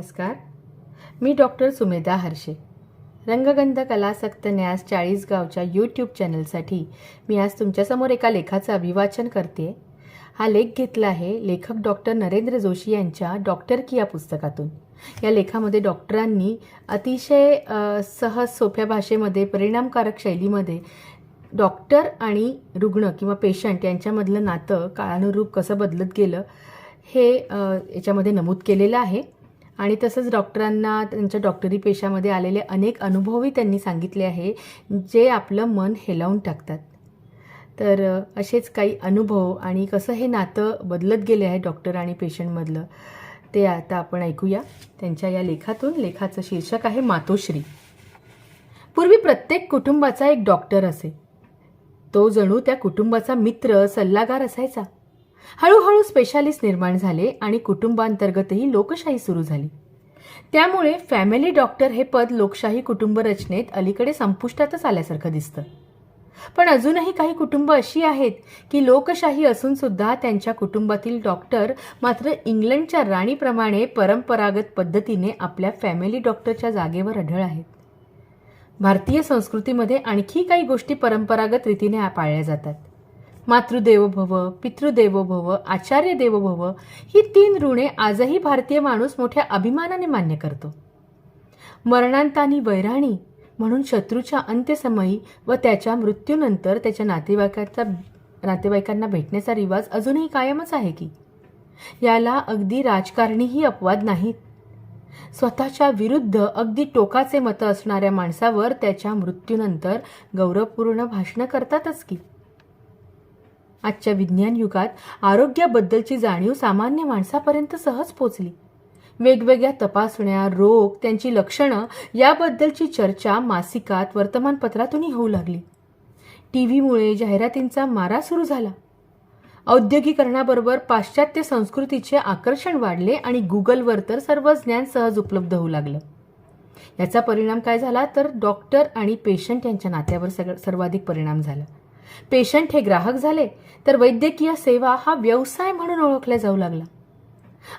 नमस्कार. मी डॉक्टर सुमेधा हर्षे. रंगगंध कलासक्त न्यास चाळीसगावच्या यूट्यूब चॅनलसाठी मी आज तुमच्यासमोर एका लेखाचं अभिवाचन करते. हा लेख घेतला आहे लेखक डॉक्टर नरेंद्र जोशी यांच्या डॉक्टर की या पुस्तकातून. या लेखामध्ये डॉक्टरांनी अतिशय सहज सोप्या भाषेमध्ये परिणामकारक शैलीमध्ये डॉक्टर आणि रुग्ण किंवा पेशंट यांच्यामधलं नातं काळानुरूप कसं बदलत गेलं हे याच्यामध्ये नमूद केलेलं आहे. आणि तसंच डॉक्टरांना त्यांच्या डॉक्टरी पेशामध्ये आलेले अनेक अनुभवही त्यांनी सांगितले आहे जे आपलं मन हेलावून टाकतात. तर असेच काही अनुभव आणि कसं हे नातं बदलत गेले आहे डॉक्टर आणि पेशंटमधलं ते आता आपण ऐकूया. त्यांच्या या लेखातून लेखाचं शीर्षक आहे मातोश्री. पूर्वी प्रत्येक कुटुंबाचा एक डॉक्टर असे. तो जणू त्या कुटुंबाचा मित्र सल्लागार असायचा. हळूहळू स्पेशालिस्ट निर्माण झाले आणि कुटुंबांतर्गतही लोकशाही सुरू झाली. त्यामुळे फॅमिली डॉक्टर हे पद लोकशाही कुटुंब रचनेत अलीकडे संपुष्टातच आल्यासारखं दिसतं. पण अजूनही काही कुटुंब अशी आहेत की लोकशाही असून सुद्धा त्यांच्या कुटुंबातील डॉक्टर मात्र इंग्लंडच्या राणीप्रमाणे परंपरागत पद्धतीने आपल्या फॅमिली डॉक्टरच्या जागेवर आढळ आहेत. भारतीय संस्कृतीमध्ये आणखी काही गोष्टी परंपरागत रीतीने पाळल्या जातात. मातृदेवो भव पितृदेवो भव आचार्य देवो भव ही तीन ऋणे आजही भारतीय माणूस मोठ्या अभिमानाने मान्य करतो. मरणांतानी वैराणी म्हणून शत्रूच्या अंत्यसमयी व त्याच्या मृत्यूनंतर त्याच्या नातेवाईकाचा नातेवाईकांना भेटण्याचा रिवाज अजूनही कायमच आहे की? याला अगदी राजकारणीही अपवाद नाहीत. स्वतःच्या विरुद्ध अगदी टोकाचे मतं असणाऱ्या माणसावर त्याच्या मृत्यूनंतर गौरवपूर्ण भाषणं करतातच की? आजच्या विज्ञान युगात आरोग्याबद्दलची जाणीव सामान्य माणसापर्यंत सहज पोचली. वेगवेगळ्या तपासण्या रोग त्यांची लक्षणं याबद्दलची चर्चा मासिकात वर्तमानपत्रातूनही होऊ लागली. टी व्हीमुळे जाहिरातींचा मारा सुरू झाला. औद्योगिकरणाबरोबर पाश्चात्य संस्कृतीचे आकर्षण वाढले आणि गुगलवर तर सर्व ज्ञान सहज उपलब्ध होऊ लागलं. याचा परिणाम काय झाला तर डॉक्टर आणि पेशंट यांच्या नात्यावर सर्वाधिक परिणाम झाला. पेशंट हे ग्राहक झाले तर वैद्यकीय सेवा हा व्यवसाय म्हणून ओळखला जाऊ लागला.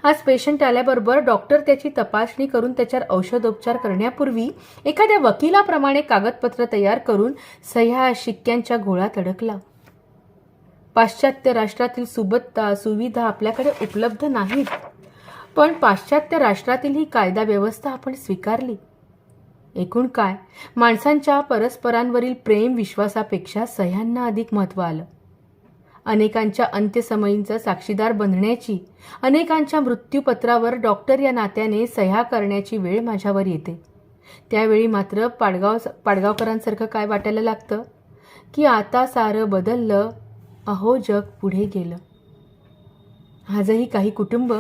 आज पेशंट आल्याबरोबर डॉक्टर त्याची तपासणी करून त्याच्यावर औषधोपचार करण्यापूर्वी एखाद्या वकिलाप्रमाणे कागदपत्र तयार करून सह्या शिक्क्यांच्या घोळात अडकला पाश्चात्य राष्ट्रातील सुबत्ता सुविधा आपल्याकडे उपलब्ध नाहीत. पण पाश्चात्य राष्ट्रातील ही कायदा व्यवस्था आपण स्वीकारली. एकूण काय? माणसांच्या परस्परांवरील प्रेम विश्वासापेक्षा सह्यांना अधिक महत्त्व आलं. अनेकांच्या अंत्यसमयींचं साक्षीदार बनण्याची अनेकांच्या मृत्यूपत्रावर डॉक्टर या नात्याने सह्या करण्याची वेळ माझ्यावर येते. त्यावेळी मात्र पाडगाव पाडगावकरांसारखं काय वाटायला लागतं? की आता सारं बदललं अहो जग पुढे गेलं. आजही काही कुटुंब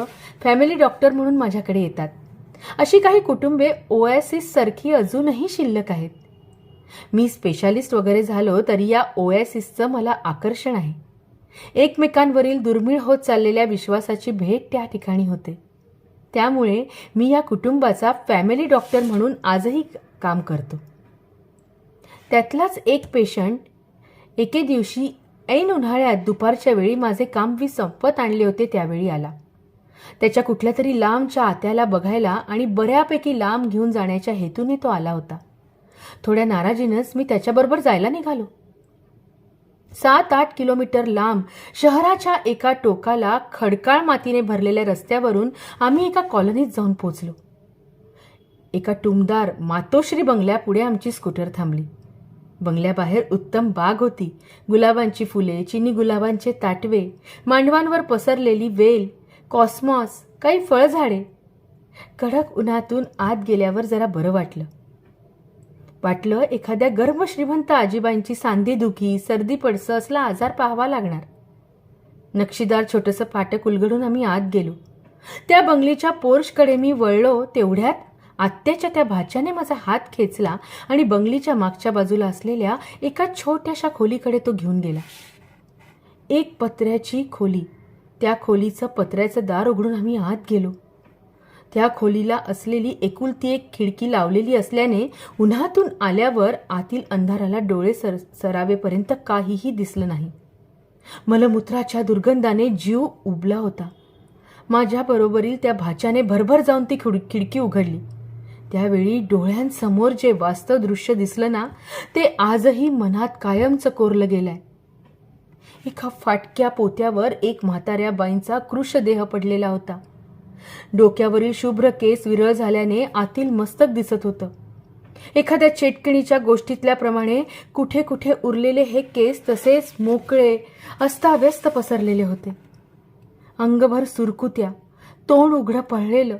फॅमिली डॉक्टर म्हणून माझ्याकडे येतात. अशी काही कुटुंबे ओएसिस सारखी अजूनही शिल्लक आहेत. मी स्पेशालिस्ट वगैरे झालो तरी या ओएसिसचं मला आकर्षण आहे. एकमेकांवरील दुर्मिळ होत चाललेल्या विश्वासाची भेट त्या ठिकाणी होते. त्यामुळे मी या कुटुंबाचा फॅमिली डॉक्टर म्हणून आजही काम करतो. त्यातलाच एक पेशंट एके दिवशी ऐन उन्हाळ्यात दुपारच्या वेळी माझे काम मी संपत आणले होते त्यावेळी आला. त्याच्या कुठल्या तरी लांबच्या आत्याला बघायला आणि बऱ्यापैकी लांब घेऊन जाण्याच्या हेतूने तो आला होता. थोड्या नाराजीनंच मी त्याच्याबरोबर जायला निघालो. सात आठ किलोमीटर लांब शहराच्या एका टोकाला खडकाळ मातीने भरलेल्या रस्त्यावरून आम्ही एका कॉलनीत जाऊन पोचलो. एका टुमदार मातोश्री बंगल्यापुढे आमची स्कूटर थांबली. बंगल्याबाहेर उत्तम बाग होती. गुलाबांची फुले चिनी गुलाबांचे ताटवे मांडवांवर पसरलेली वेल कॉस्मॉस काही फळझाडे. कडक उन्हातून आत गेल्यावर जरा बरं वाटलं. वाटलं एखाद्या गर्भ श्रीमंत आजीबाईंची सांधेदुखी सर्दी पडसं असला आजार पाहावा लागणार. नक्षीदार छोटंसं फाटक उलगडून आम्ही आत गेलो. त्या बंगलीच्या पोर्शकडे मी वळलो तेवढ्यात आत्याच्या त्या भाच्याने माझा हात खेचला आणि बंगलीच्या मागच्या बाजूला असलेल्या एका छोट्याशा खोलीकडे तो घेऊन गेला. एक पत्र्याची खोली. त्या खोलीचं पत्र्याचं दार उघडून आम्ही आत गेलो. त्या खोलीला असलेली एकुलती एक खिडकी लावलेली असल्याने उन्हातून आल्यावर आतील अंधाराला डोळे सर सरावेपर्यंत काहीही दिसलं नाही. मलमूत्राच्या दुर्गंधाने जीव उबला होता. माझ्याबरोबरील त्या भाच्याने भरभर जाऊन ती खिड खिडकी उघडली. त्यावेळी डोळ्यांसमोर जे वास्तव दृश्य दिसलं ना ते आजही मनात कायमचं कोरलं गेलंय. एका फाटक्या पोत्यावर एक म्हाताऱ्या बाईंचा कृश देह पडलेला होता. डोक्यावरील शुभ्र केस विरळ झाल्याने आतील मस्तक दिसत होतं. एखाद्या चेटकिणीच्या गोष्टीतल्याप्रमाणे कुठे कुठे उरलेले हे केस तसेच मोकळे अस्ताव्यस्त पसरलेले होते. अंगभर सुरकुत्या तोंड उघडं पळलेलं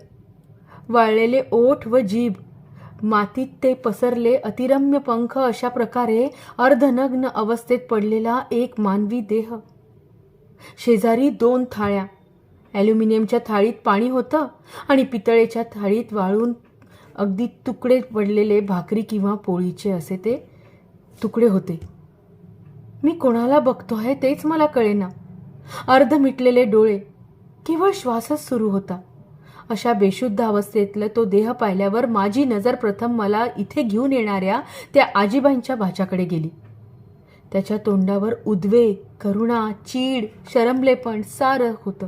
वाळलेले ओठ व जीभ मातीत ते पसरले अतिरम्य पंख अशा प्रकारे अर्धनग्न अवस्थेत पडलेला एक मानवी देह. शेजारी दोन थाळ्या. ॲल्युमिनियमच्या थाळीत पाणी होतं आणि पितळेच्या थाळीत वाळून अगदी तुकडे पडलेले भाकरी किंवा पोळीचे असे ते तुकडे होते. मी कोणाला बघतो आहे तेच मला कळेना. अर्ध मिटलेले डोळे. केवळ श्वासच सुरू होता. अशा बेशुद्ध अवस्थेतलं तो देह पाहिल्यावर माझी नजर प्रथम मला इथे घेऊन येणाऱ्या त्या आजीबाईंच्या भाच्याकडे गेली. त्याच्या तोंडावर उद्वेग करुणा चीड शरमलेपण सारं होतं.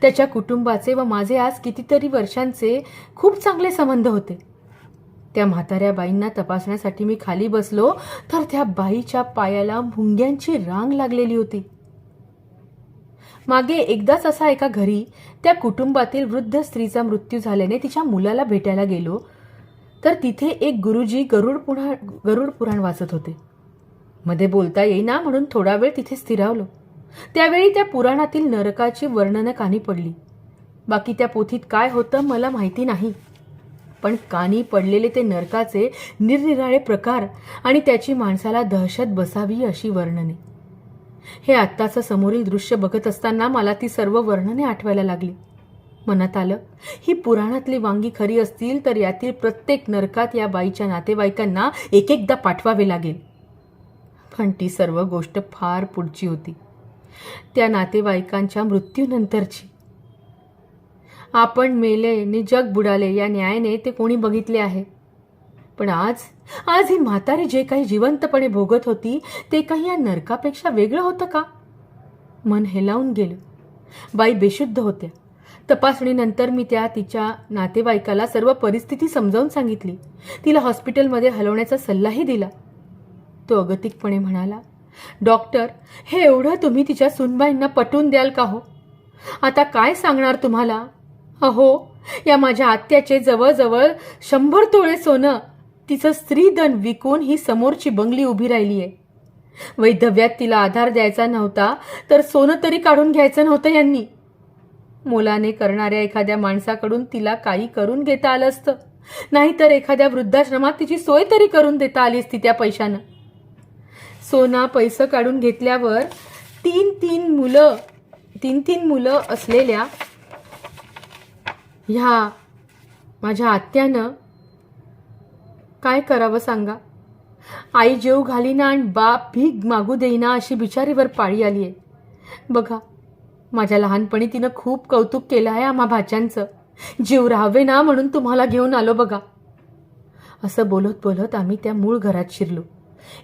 त्याच्या कुटुंबाचे व माझे आज कितीतरी वर्षांचे खूप चांगले संबंध होते. त्या म्हाताऱ्या बाईंना तपासण्यासाठी मी खाली बसलो तर त्या बाईच्या पायाला भुंग्यांची रांग लागलेली होती. मागे एकदाच असा एका घरी त्या कुटुंबातील वृद्ध स्त्रीचा मृत्यू झाल्याने तिच्या मुलाला भेटायला गेलो. तर तिथे एक गुरुजी गरुड पुराण गरुड पुराण वाचत होते. मध्ये बोलता येईना म्हणून थोडा वेळ तिथे स्थिरावलो. त्यावेळी त्या पुराणातील नरकाची वर्णनं कानी पडली. बाकी त्या पोथीत काय होतं मला माहिती नाही. पण कानी पडलेले ते नरकाचे निरनिराळे प्रकार आणि त्याची माणसाला दहशत बसावी अशी वर्णने. हे आत्ताचं समोरील दृश्य बघत असताना मला ती सर्व वर्णने आठवायला लागली. मनात आलं ही पुराणातली वांगी खरी असतील तर यातील प्रत्येक नरकात या बाईच्या नातेवाईकांना एक एकदा पाठवावे लागेल. पण ती सर्व गोष्ट फार पुढची होती. त्या नातेवाईकांच्या मृत्यूनंतरची. आपण मेले नि जग बुडाले या न्यायाने ते कोणी बघितले आहे? पण आज आज ही म्हातारी जे काही जिवंतपणे भोगत होती ते काही या नरकापेक्षा वेगळं होतं का? मन हेलावून गेलं. बाई बेशुद्ध होत्या. तपासणीनंतर मी त्या तिच्या नातेवाईकाला सर्व परिस्थिती समजावून सांगितली. तिला हॉस्पिटलमध्ये हलवण्याचा सल्लाही दिला. तो अगतिकपणे म्हणाला डॉक्टर हे एवढं तुम्ही तिच्या सुनबाईंना पटवून द्याल का हो? आता काय सांगणार तुम्हाला? अहो या माझ्या आत्याचे जवळजवळ शंभर तोळे सोनं तिचं स्त्रीधन विकून ही समोरची बंगली उभी राहिली आहे. वैधव्यात तिला आधार द्यायचा नव्हता तर सोनं तरी काढून घ्यायचं नव्हतं यांनी. मुलाने करणाऱ्या एखाद्या माणसाकडून तिला काही करून घेता आलं असतं. नाहीतर एखाद्या वृद्धाश्रमात तिची सोय तरी करून देता आली असती त्या पैशानं. सोना पैसे काढून घेतल्यावर तीन तीन मुलं तीन तीन मुलं असलेल्या ह्या माझ्या आत्यानं काय करावं सांगा? आई जेव घालीना आणि बाप भीक मागू देईना अशी बिचारीवर पाळी आली आहे बघा माझ्या लहानपणी तिनं खूप कौतुक केलं आहे आम्हा भाच्यांचं. जीव राहावे ना म्हणून तुम्हाला घेऊन आलो बघा. असं बोलत बोलत आम्ही त्या मूळ घरात शिरलो.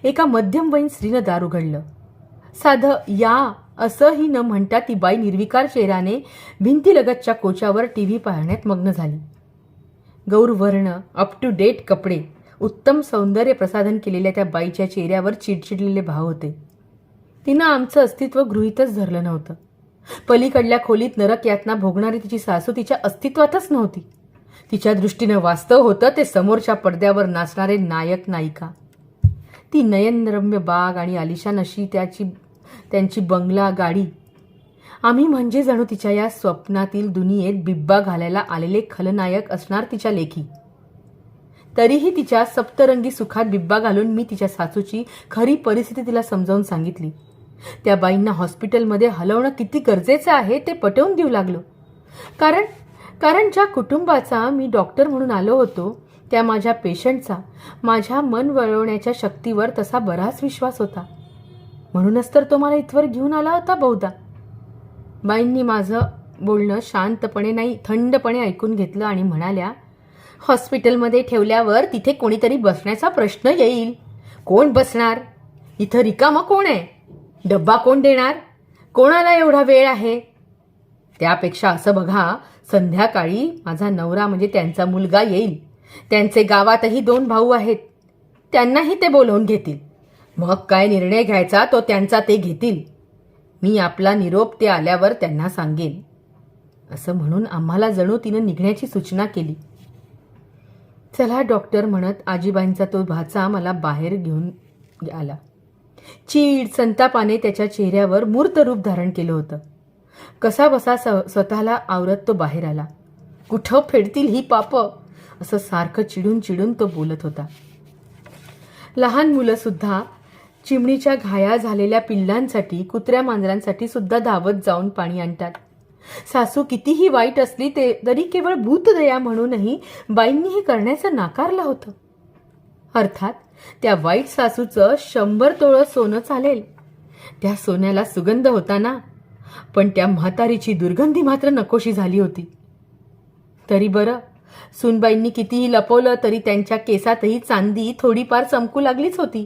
एका मध्यमवयीन स्त्रीनं दार उघडलं. साधं या असंही न म्हणता ती बाई निर्विकार चेहऱ्याने भिंतीलगतच्या कोचावर टी व्ही पाहण्यात मग्न झाली. गौरवर्ण अप टू डेट कपडे उत्तम सौंदर्य प्रसाधन केलेल्या त्या बाईच्या चेहऱ्यावर चिडचिडलेले भाव होते. तिनं आमचं अस्तित्व गृहीतच धरलं नव्हतं. पलीकडल्या खोलीत नरक यातना भोगणारी तिची सासू तिच्या अस्तित्वातच नव्हती. तिच्या दृष्टीनं वास्तव होतं ते समोरच्या पडद्यावर नाचणारे नायक नायिका. ती नयनरम्य बाग आणि आलिशान अशी त्याची त्यांची बंगला गाडी. आम्ही म्हणजे जणू तिच्या या स्वप्नातील दुनियेत बिब्बा घालायला आलेले खलनायक असणार तिच्या लेखी. तरीही तिच्या सप्तरंगी सुखात बिब्बा घालून मी तिच्या सासूची खरी परिस्थिती तिला समजावून सांगितली. त्या बाईंना हॉस्पिटलमध्ये हलवणं किती गरजेचं आहे ते पटवून देऊ लागलो. कारण कारण ज्या कुटुंबाचा मी डॉक्टर म्हणून आलो होतो त्या माझ्या पेशंटचा माझ्या मन वळवण्याच्या शक्तीवर तसा बराच विश्वास होता. म्हणूनच तर तो मला इथवर घेऊन आला होता बहुधा. बाईंनी माझं बोलणं शांतपणे नाही थंडपणे ऐकून घेतलं आणि म्हणाल्या हॉस्पिटलमध्ये ठेवल्यावर तिथे कोणीतरी बसण्याचा प्रश्न येईल. कोण बसणार? इथं रिकामा कोण आहे? डब्बा कोण देणार? कोणाला एवढा वेळ आहे? त्यापेक्षा असं बघा संध्याकाळी माझा नवरा म्हणजे त्यांचा मुलगा येईल. त्यांचे गावातही दोन भाऊ आहेत. त्यांनाही ते बोलवून घेतील. मग काय निर्णय घ्यायचा तो त्यांचा ते घेतील. मी आपला निरोप ते आल्यावर त्यांना सांगेन. असं म्हणून आम्हाला जणू तिनं निघण्याची सूचना केली. चला डॉक्टर म्हणत आजीबाईंचा तो भाचा मला बाहेर घेऊन आला. चीड संतापाने त्याच्या चेहऱ्यावर मूर्त रूप धारण केलं होतं. कसा बसा स स्वतःला आवरत तो बाहेर आला. कुठं फेडतील ही पाप? असं सारखं चिडून चिडून तो बोलत होता. लहान मुलं सुद्धा चिमणीच्या घाया झालेल्या पिल्लांसाठी कुत्र्या मांजरांसाठी सुद्धा धावत जाऊन पाणी आणतात. सासू कितीही वाईट असली ते तरी केवळ भूतदया म्हणूनही बाईंनी हे करण्याचं नाकारलं होतं. अर्थात त्या वाईट सासूचं शंभर तोळं सोनं चालेल. त्या सोन्याला सुगंध होता ना पण त्या म्हातारीची दुर्गंधी मात्र नकोशी झाली होती. तरी बरं सुनबाईंनी कितीही लपवलं तरी त्यांच्या केसातही चांदी थोडीफार चमकू लागलीच होती.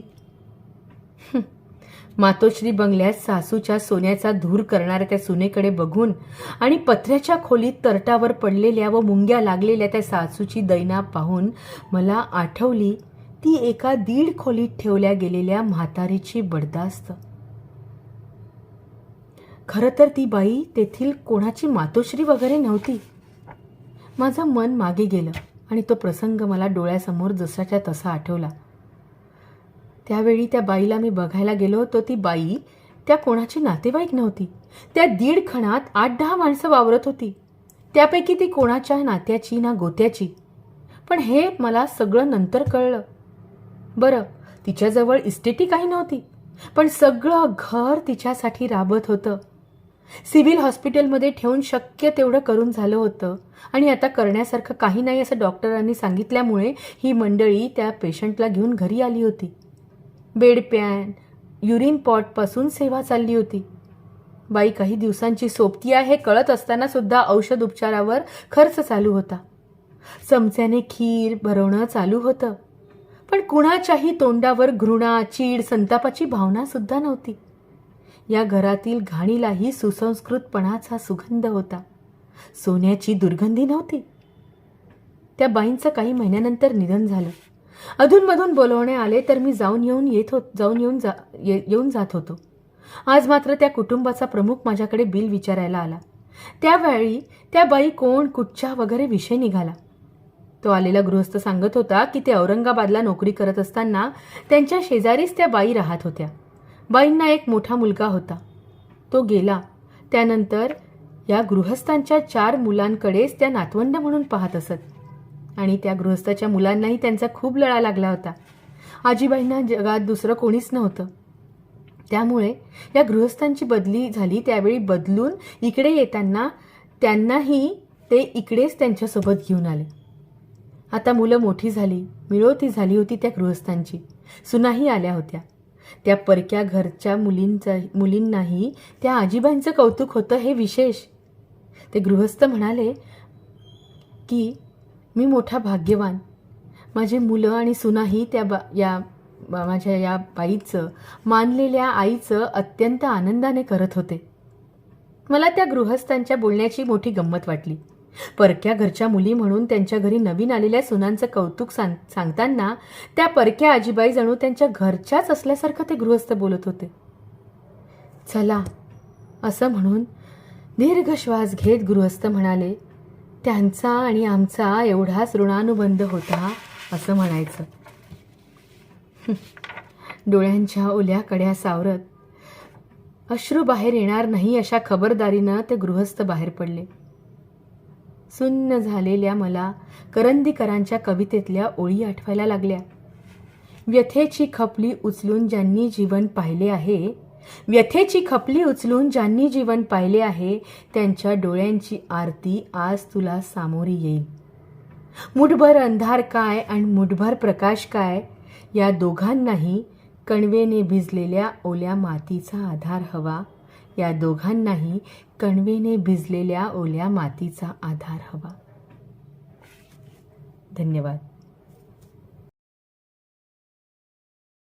मातोश्री बंगल्यात सासूच्या सोन्याचा धूर करणाऱ्या त्या सुनेकडे बघून आणि पत्र्याच्या खोलीत तरटावर पडलेल्या व मुंग्या लागलेल्या त्या सासूची दैना पाहून मला आठवली ती एका दीड खोलीत ठेवल्या गेलेल्या म्हातारीची बडदास्त खरं तर ती बाई तेथील कोणाची मातोश्री वगैरे नव्हती. माझं मन मागे गेलं आणि तो प्रसंग मला डोळ्यासमोर जसाच्या तसा आठवला. त्यावेळी त्या बाईला मी बघायला गेलो होतो. ती बाई त्या कोणाची नातेवाईक नव्हती. त्या दीड खणात आठ दहा माणसं वावरत होती. त्यापैकी ती कोणाच्या नात्याची ना गोत्याची. पण हे मला सगळं नंतर कळलं. बरं तिच्याजवळ इस्टेटी काही नव्हती पण सगळं घर तिच्यासाठी राबत होतं. सिव्हिल हॉस्पिटलमध्ये ठेवून शक्य तेवढं करून झालं होतं आणि आता करण्यासारखं काही नाही असं डॉक्टरांनी सांगितल्यामुळे ही मंडळी त्या पेशंटला घेऊन घरी आली होती. बेड पॅन युरिन पॉटपासून सेवा चालली होती. बाई काही दिवसांची सोबती आहे हे कळत असताना सुद्धा औषध उपचारावर खर्च चालू होता. चमच्याने खीर भरवणं चालू होतं. पण कुणाच्याही तोंडावर घृणा चीड संतापाची भावना सुद्धा नव्हती. या घरातील घाणीलाही सुसंस्कृतपणाचा सुगंध होता. सोन्याची दुर्गंधी नव्हती. त्या बाईंचं काही महिन्यानंतर निधन झालं. अधूनमधून बोलवणे आले तर मी जाऊन येऊन येत होत जाऊन येऊन जा ये, येऊन जात होतो. आज मात्र त्या कुटुंबाचा प्रमुख माझ्याकडे बिल विचारायला आला. त्यावेळी त्या बाई कोण कुठच्या वगैरे विषय निघाला. तो आलेला गृहस्थ सांगत होता की ते औरंगाबादला नोकरी करत असताना त्यांच्या शेजारीच त्या बाई राहत होत्या. बाईंना एक मोठा मुलगा होता. तो गेला. त्यानंतर या गृहस्थांच्या चार मुलांकडेच त्या नातवंड म्हणून पाहत असत. आणि त्या गृहस्थाच्या मुलांनाही त्यांचा खूप लळा लागला होता. आजीबाईंना जगात दुसरं कोणीच नव्हतं. त्यामुळे या गृहस्थांची बदली झाली त्यावेळी बदलून इकडे येताना त्यांनाही ते इकडेच त्यांच्यासोबत घेऊन आले. आता मुलं मोठी झाली मिळवती झाली होती त्या गृहस्थांची. सुनाही आल्या होत्या. त्या परक्या घरच्या मुलींचा मुलींनाही त्या आजीबाईंचं कौतुक होतं हे विशेष. ते गृहस्थ म्हणाले की मी मोठा भाग्यवान. माझी मुलं आणि सुनाही त्या बा या माझ्या या बाईचं मानलेल्या आईचं अत्यंत आनंदाने करत होते. मला त्या गृहस्थांच्या बोलण्याची मोठी गंमत वाटली. परक्या घरच्या मुली म्हणून त्यांच्या घरी नवीन आलेल्या सुनांचं कौतुक सांग सांगताना त्या परक्या आजीबाई जणू त्यांच्या घरच्याच असल्यासारखं ते गृहस्थ बोलत होते. चला असं म्हणून दीर्घ श्वास घेत गृहस्थ म्हणाले त्यांचा आणि आमचा एवढाच ऋणानुबंध होता असं म्हणायचं. डोळ्यांच्या ओल्या कड्या सावरत अश्रू बाहेर येणार नाही अशा खबरदारीनं ते गृहस्थ बाहेर पडले. सुन्न झालेल्या मला करंदीकरांच्या कवितेतल्या ओळी आठवायला लागल्या. व्यथेची खपली उचलून ज्यांनी जीवन पाहिले आहे व्यथेची खपली उचलून ज्यांनी जीवन पाहिले आहे त्यांच्या डोळ्यांची आरती आज तुला सामोरी येईल. मुठभर अंधार काय आणि मुठभर प्रकाश काय या दोघांनाही कणवेने भिजलेल्या ओल्या मातीचा आधार हवा. या दोघांनाही कणवेने भिजलेल्या ओल्या मातीचा आधार हवा. धन्यवाद.